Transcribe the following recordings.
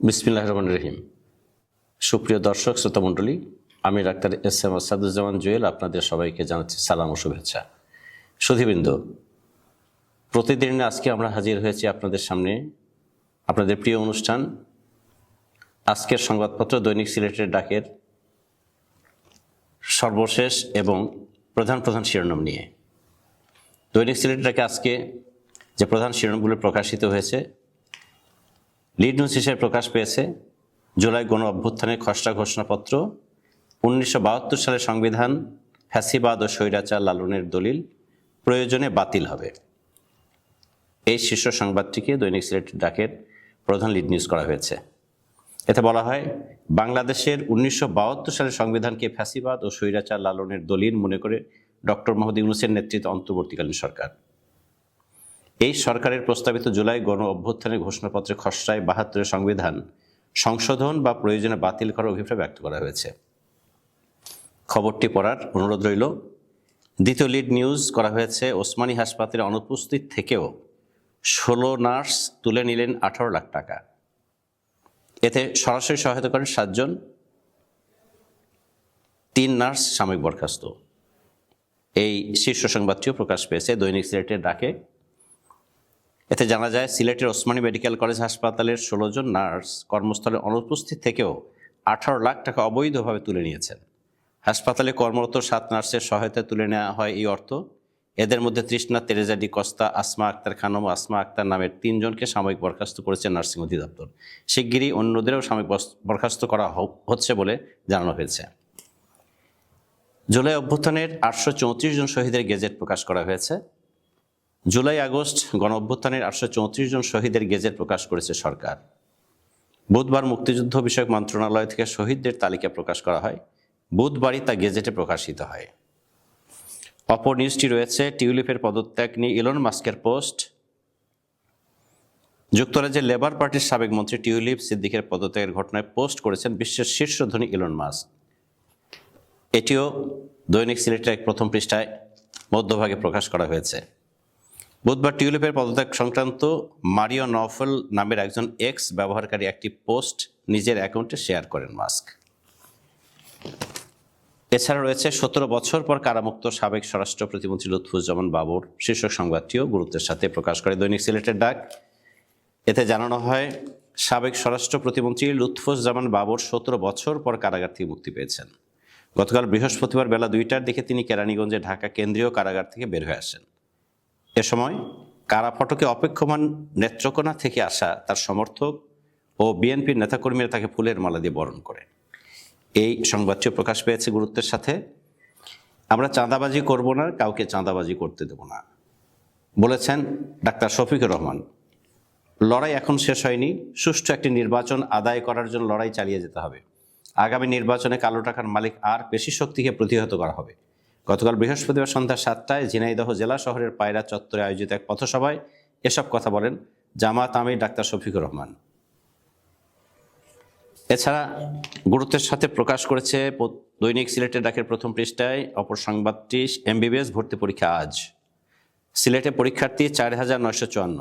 বিসমিল্লাহ রহমান রহিম। সুপ্রিয় দর্শক শ্রোতা মণ্ডলী আমি doctor S M Asaduzzaman Jewel আপনাদের সবাইকে জানাচ্ছি সালাম ও শুভেচ্ছা। সুধীবৃন্দ, প্রতিদিন আজকে আমরা হাজির হয়েছি আপনাদের সামনে আপনাদের প্রিয় অনুষ্ঠান, আজকের সংবাদপত্র দৈনিক সিলেটের ডাকের সর্বশেষ এবং প্রধান প্রধান শিরোনাম নিয়ে। দৈনিক সিলেটের ডাকে আজকে যে প্রধান শিরোনামগুলো প্রকাশিত হয়েছে লিড নিউজ হিসেবে প্রকাশ পেয়েছে জুলাই গণ অভ্যুত্থানের খসড়া ঘোষণাপত্র, উনিশশো বাহাত্তর সালের সংবিধান, ফ্যাসিবাদ ও স্বৈরাচার লালনের দলিল, প্রয়োজনে বাতিল হবে। এই শীর্ষ সংবাদটিকে দৈনিক সিলেট ডাকের প্রধান লিড নিউজ করা হয়েছে। এতে বলা হয়, বাংলাদেশের উনিশশো বাহাত্তর সালের সংবিধানকে ফ্যাসিবাদ ও স্বৈরাচার লালনের দলিল মনে করে ডক্টর মোহাম্মদ ইউনুসের নেতৃত্বে অন্তর্বর্তীকালীন সরকার। এই সরকারের প্রস্তাবিত জুলাই গণ অভ্যুত্থানের ঘোষণাপত্রে খসড়ায় বাহাত্তরের সংবিধান সংশোধন বা প্রয়োজনে বাতিল করার অভিপ্রায় ব্যক্ত করা হয়েছে। খবরটি পড়ার অনুরোধ রইল। দ্বিতীয় লিড নিউজ করা হয়েছে, ওসমানী হাসপাতালে অনুপস্থিত থেকেও ষোলো নার্স তুলে নিলেন আঠারো লাখ টাকা। এতে সরাসরি সহায়তা করেন সাতজন। তিন নার্স সাময়িক বরখাস্ত। এই শীর্ষ সংবাদটিও প্রকাশ পেয়েছে। দৈনিক সিলেটের ডাকে এতে জানা যায়, সিলেটের ওসমানী মেডিকেল কলেজ হাসপাতালের ষোলো জন নার্স কর্মস্থলে অনুপস্থিত থেকেও আঠারো লাখ টাকা অবৈধভাবে তুলে নিয়েছেন। হাসপাতালে কর্মরত সাত নার্সের সহায়তায় তুলে নেওয়া হয় এই অর্থ। এদের মধ্যে তৃষ্ণা, তেরেজা, ডি কস্তা, আসমা আক্তার খানম আসমা আক্তার নামের তিনজনকে সাময়িক বরখাস্ত করেছে নার্সিং অধিদপ্তর। শিগগিরই অন্যদেরও সাময়িক বরখাস্ত করা হচ্ছে বলে জানানো হয়েছে। জুলাই অভ্যুত্থানের আটশো চৌত্রিশ জন শহীদের গেজেট প্রকাশ করা হয়েছে। জুলাই আগস্ট গণ অভ্যুত্থানের আটশো চৌত্রিশ জন শহীদের গেজেট প্রকাশ করেছে সরকার। বুধবার মুক্তিযুদ্ধ বিষয়ক মন্ত্রণালয় থেকে শহীদদের তালিকা প্রকাশ করা হয়। বুধবারই তা গেজেটে প্রকাশিত হয়। অপর নিউজটি রয়েছে, টিউলিপের পদত্যাগ নিয়ে ইলন মাস্কের পোস্ট। যুক্তরাজ্যের লেবার পার্টির সাবেক মন্ত্রী টিউলিপ সিদ্দিকের পদত্যাগের ঘটনায় পোস্ট করেছেন বিশ্বের শীর্ষ ধনী ইলন মাস্ক। এটিও দৈনিক সিলেটের এক প্রথম পৃষ্ঠায় মধ্যভাগে প্রকাশ করা হয়েছে। বুধবার টিউলিপের পদত্যাগ সংক্রান্ত মারিও নফল নামের একজন এক্স ব্যবহারকারী একটি পোস্ট নিজের অ্যাকাউন্টে শেয়ার করেন মাস্ক। এছাড়া রয়েছে সতেরো বছর পর কারামুক্ত সাবেক স্বরাষ্ট্র প্রতিমন্ত্রী লুৎফুজ্জামান বাবুর শীর্ষক সংবাদটিও গুরুত্বের সাথে প্রকাশ করে দৈনিক সিলেটের ডাক। এতে জানানো হয়, সাবেক স্বরাষ্ট্র প্রতিমন্ত্রী লুৎফুজ্জামান বাবর সতেরো বছর পর কারাগার থেকে মুক্তি পেয়েছেন। গতকাল বৃহস্পতিবার বেলা দুইটার দিকে তিনি কেরানীগঞ্জে ঢাকা কেন্দ্রীয় কারাগার থেকে বের হয়ে আসেন। এ সময় কারা ফটকে অপেক্ষমান নেত্রকোনা থেকে আসা তার সমর্থক ও বিএনপির নেতাকর্মীরা তাকে ফুলের মালা দিয়ে বরণ করে। এই সংবাদটিও প্রকাশ পেয়েছে গুরুত্বের সাথে, আমরা চাঁদাবাজি করব না, কাউকে চাঁদাবাজি করতে দেব না। বলেছেন ডাক্তার শফিকুর রহমান, লড়াই এখন শেষ হয়নি, সুষ্ঠু একটি নির্বাচন আদায় করার জন্য লড়াই চালিয়ে যেতে হবে। আগামী নির্বাচনে কালো টাকার মালিক আর পেশি শক্তিকে প্রতিহত করা হবে। গতকাল বৃহস্পতিবার সন্ধ্যা সাতটায় ঝিনাইদহ জেলা শহরের পায়রা চত্বরে আয়োজিত এক পথসভায় এসব কথা বলেন জামাত আমির ডাক্তার শফিকুর রহমান। এছাড়া গুরুত্বের সাথে প্রকাশ করেছে দৈনিক সিলেটের ডাকের প্রথম পৃষ্ঠায়, অপর সংবাদটি এমবিবিএস ভর্তি পরীক্ষা আজ। সিলেটে পরীক্ষার্থী চার হাজার নয়শো চুয়ান্ন।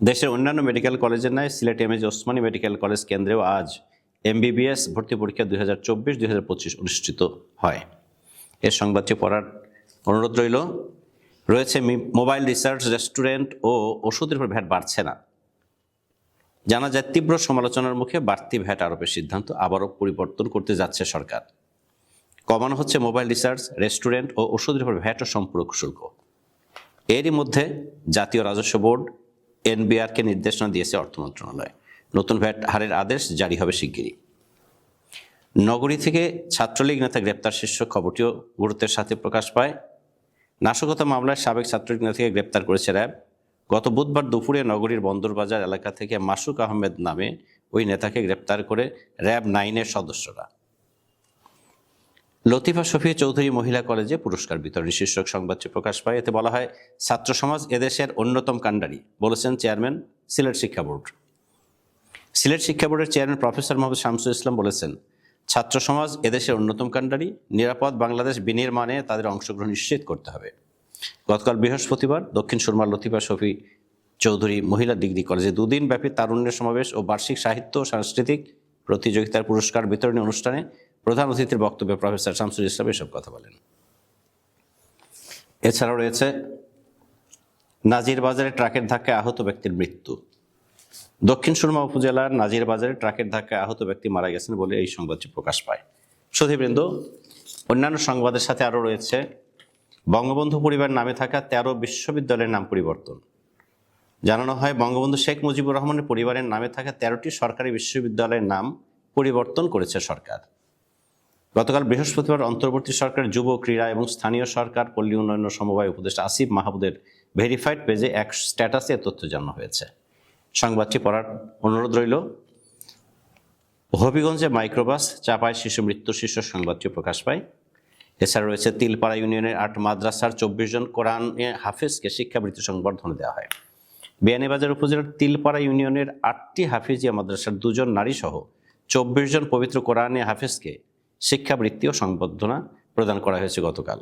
দেশের অন্যান্য মেডিকেল কলেজের ন্যায় সিলেট এমএজ ওসমানী মেডিকেল কলেজ কেন্দ্রেও আজ এমবিবিএস ভর্তি পরীক্ষা দুই হাজার চব্বিশ, দুই হাজার পঁচিশ অনুষ্ঠিত হয়। এর সংবাদটি পড়ার অনুরোধ রইল। রয়েছে মোবাইল রিসার্চ, রেস্টুরেন্ট ও ওষুধের উপর ভ্যাট বাড়ছে না। জানা যায় তীব্র সমালোচনার মুখে বাড়তি ভ্যাট আরোপের সিদ্ধান্ত আবারও পরিবর্তন করতে যাচ্ছে সরকার। কমানো হচ্ছে মোবাইল রিসার্চ, রেস্টুরেন্ট ও ওষুধের উপর ভ্যাট ও সম্পূরক শুল্ক। এরই মধ্যে জাতীয় রাজস্ব বোর্ড, এনবিআরকে নির্দেশনা দিয়েছে অর্থ মন্ত্রণালয়। নতুন ভ্যাট হারের আদেশ জারি হবে শিগগিরই। নগরী থেকে ছাত্রলীগ নেতা গ্রেপ্তার শীর্ষক খবরটিও গুরুত্বের সাথে প্রকাশ পায়। নাশকতা মামলায় সাবেক ছাত্রলীগ নেতাকে গ্রেপ্তার করেছে র্যাব। গত বুধবার দুপুরে নগরীর বন্দরবাজার এলাকা থেকে মাসুক আহমেদ নামে ওই নেতাকে গ্রেপ্তার করে র্যাব নাইনের সদস্যরা। লতিফা শফি চৌধুরী মহিলা কলেজে পুরস্কার বিতরণী শীর্ষক সংবাদটি প্রকাশ পায়। এতে বলা হয়, ছাত্র সমাজ এদেশের অন্যতম কাণ্ডারি, বলেছেন চেয়ারম্যান সিলেট শিক্ষা বোর্ড। সিলেট শিক্ষা বোর্ডের চেয়ারম্যান প্রফেসর মোহাম্মদ শামসুল ইসলাম বলেছেন ছাত্র সমাজ এদেশের অন্যতম কাণ্ডারি, নিরাপদ বাংলাদেশ বিনির্মাণে তাদের অংশগ্রহণ নিশ্চিত করতে হবে। গতকাল বৃহস্পতিবার দক্ষিণ সুরমার লতিফা শফি চৌধুরী মহিলা ডিগ্রি কলেজে দুদিন ব্যাপী তারুণ্যের সমাবেশ ও বার্ষিক সাহিত্য ও সাংস্কৃতিক প্রতিযোগিতার পুরস্কার বিতরণী অনুষ্ঠানে প্রধান অতিথির বক্তব্যে প্রফেসর শামসুল ইসলাম এসব কথা বলেন। এছাড়াও রয়েছে নাজির বাজারে ট্রাকের ধাক্কায় আহত ব্যক্তির মৃত্যু। দক্ষিণ সুরমা উপজেলার নাজির বাজারে ট্রাকের ধাক্কায় আহত ব্যক্তি মারা গেছেন বলে এই সংবাদটি প্রকাশ পায়। সুধীবৃন্দ, অন্যান্য সংবাদের সাথে আরও রয়েছে, বঙ্গবন্ধু পরিবার নামে থাকা তেরো বিশ্ববিদ্যালয়ের নাম পরিবর্তন। জানানো হয়, বঙ্গবন্ধু শেখ মুজিবুর রহমানের পরিবারের নামে থাকা তেরোটি সরকারি বিশ্ববিদ্যালয়ের নাম পরিবর্তন করেছে সরকার। গতকাল বৃহস্পতিবার অন্তর্বর্তী সরকার যুব, ক্রীড়া এবং স্থানীয় সরকার, পল্লী উন্নয়ন সমবায় উপদেষ্টা আসিফ মাহমুদের ভেরিফাইড পেজে এক স্ট্যাটাসে তথ্য জানানো হয়েছে। সংবাদটি পড়ার অনুরোধ রইল। হবিগঞ্জে মাইক্রোবাস চাপায় শিশু মৃত্যু শীর্ষক সংবাদটি প্রকাশ পায়। এছাড়া রয়েছে তিলপাড়া ইউনিয়নের আট মাদ্রাসার চব্বিশ জন কোরআনে হাফেজকে শিক্ষাবৃত্তি সংবর্ধনা দেওয়া হয়। বিয়ানীবাজার উপজেলার তিলপাড়া ইউনিয়নের আটটি হাফিজিয়া মাদ্রাসার দুজন নারী সহ চব্বিশ জন পবিত্র কোরআনে হাফেজকে শিক্ষাবৃত্তি ও সংবর্ধনা প্রদান করা হয়েছে গতকাল।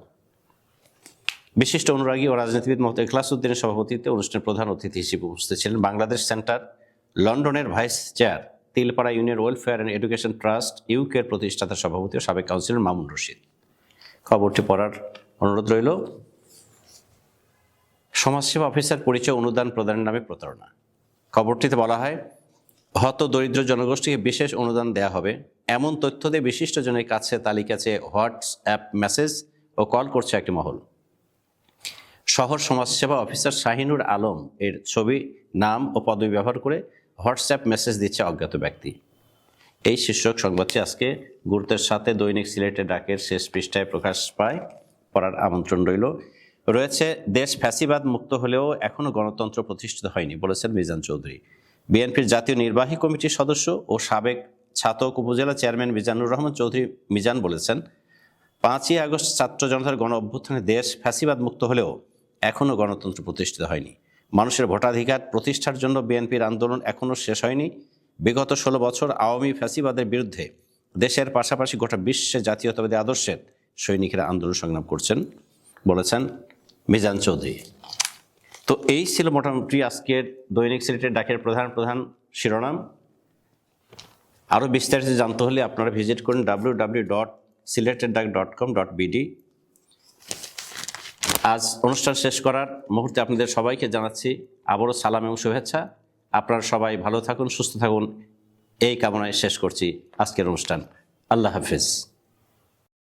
বিশিষ্ট অনুরাগী ও রাজনীতিবিদ মোহাম্মদ ইখলাস উদ্দিনের সভাপতিত্বে অনুষ্ঠানের প্রধান অতিথি হিসেবে উপস্থিত ছিলেন বাংলাদেশ সেন্টার, লন্ডনের vice chair, Tilpara union welfare and education trust, ইউকের প্রতিষ্ঠাতা সভাপতি ও সাবেক কাউন্সিলর মামুন রশিদ। খবরটি পড়ার অনুরোধ রইল। সমাজসেবা অফিসার পরিচয় অনুদান প্রদানের নামে প্রতারণা। খবরটিতে বলা হয়, হত দরিদ্র জনগোষ্ঠীকে বিশেষ অনুদান দেয়া হবে। এমন তথ্য দিয়ে বিশিষ্ট জনের কাছে তালিকাছে হোয়াটসঅ্যাপ মেসেজ ও কল করছে একটি মহল। শহর সমাজসেবা অফিসার শাহিনুর আলম এর ছবি, নাম ও পদবি ব্যবহার করে হোয়াটসঅ্যাপ মেসেজ দিচ্ছে অজ্ঞাত ব্যক্তি। এই শীর্ষক সংবাদটি আজকে গুরুত্বের সাথে দৈনিক সিলেটে ডাকের শেষ পৃষ্ঠায় প্রকাশ পায়, পড়ার আমন্ত্রণ রইল। রয়েছে, দেশ ফ্যাসিবাদ মুক্ত হলেও এখনও গণতন্ত্র প্রতিষ্ঠিত হয়নি, বলেছেন মিজান চৌধুরী। বিএনপির জাতীয় নির্বাহী কমিটির সদস্য ও সাবেক ছাতক উপজেলা চেয়ারম্যান মিজানুর রহমান চৌধুরী মিজান বলেছেন, পাঁচই আগস্ট ছাত্র জনতার গণ অভ্যুত্থানে দেশ ফ্যাসিবাদ মুক্ত হলেও এখনও গণতন্ত্র প্রতিষ্ঠিত হয়নি। মানুষের ভোটাধিকার প্রতিষ্ঠার জন্য বিএনপির আন্দোলন এখনও শেষ হয়নি। বিগত ষোলো বছর আওয়ামী ফ্যাসিবাদের বিরুদ্ধে দেশের পাশাপাশি গোটা বিশ্বে জাতীয়তাবাদী আদর্শের সৈনিকেরা আন্দোলন সংগ্রাম করছেন, বলেছেন মিজান চৌধুরী। তো এই ছিল মোটামুটি আজকের দৈনিক সিলেটের ডাকের প্রধান প্রধান শিরোনাম। আরও বিস্তারিত জানতে হলে আপনারা ভিজিট করুন ডাব্লিউ ডাব্লিউ ডট সিলেটের ডাক ডট কম ডট বিডি আজ অনুষ্ঠান শেষ করার মুহূর্তে আপনাদের সবাইকে জানাচ্ছি আবারও সালাম এবং শুভেচ্ছা। আপনারা সবাই ভালো থাকুন, সুস্থ থাকুন। এই কামনায় শেষ করছি আজকের অনুষ্ঠান। আল্লাহ হাফিজ।